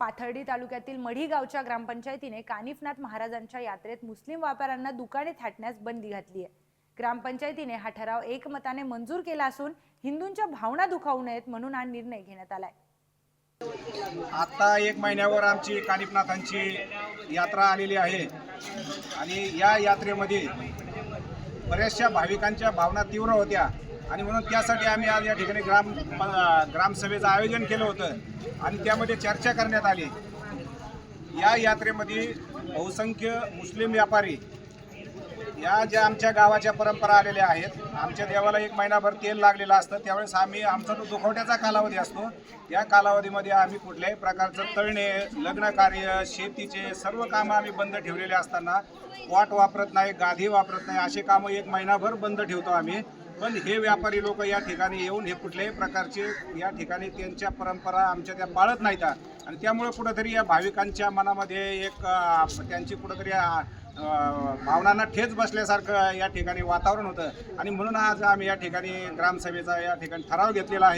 पाथर्डी तालुक्यातील मढी गावच्या ग्रामपंचायतीने कानिफनाथ महाराजांच्या यात्रेत मुस्लिम व्यापाऱ्यांना दुकाने थाटण्यास बंदी घातली आहे. ग्रामपंचायतीने हा ठराव एकमताने मंजूर केला असून हिंदूंच्या भावना दुखावू नयेत म्हणून हा निर्णय घेण्यात आलाय. आता एक महिन्यावर आमची कानिफनाथांची यात्रा आलेली आहे. आणि या यात्रेमध्ये बऱ्याचशा भाविकांच्या भावना तीव्र होत्या. आणि म्हणून त्यासाठी आम्ही आज या ठिकाणी ग्राम ग्रामसभेचं आयोजन केलं होतं. आणि त्यामध्ये चर्चा करण्यात आली. या यात्रेमध्ये बहुसंख्य मुस्लिम व्यापारी या ज्या आमच्या गावाच्या परंपरा आलेल्या आहेत आमच्या देवाला एक महिनाभर तेल लागलेलं असतं. त्यावेळेस आम्ही आमचा जो दुखवट्याचा कालावधी असतो. या कालावधीमध्ये आम्ही कुठल्याही प्रकारचं तळणे लग्नकार्य शेतीचे सर्व कामं आम्ही बंद ठेवलेले असताना वाट वापरत नाही गाधी वापरत नाही असे कामं एक महिनाभर बंद ठेवतो आम्ही. पण हे व्यापारी लोक या ठिकाणी येऊन हे कुठल्याही प्रकारचे या ठिकाणी त्यांच्या परंपरा आमच्या त्या पाळत नाहीत. आणि त्यामुळे कुठंतरी या भाविकांच्या मनामध्ये एक त्यांची कुठंतरी भावनांना ठेच बसल्यासारखं या ठिकाणी वातावरण होतं. आणि म्हणून आज आम्ही या ठिकाणी ग्रामसभेचा या ठिकाणी ठराव घेतलेला आहे.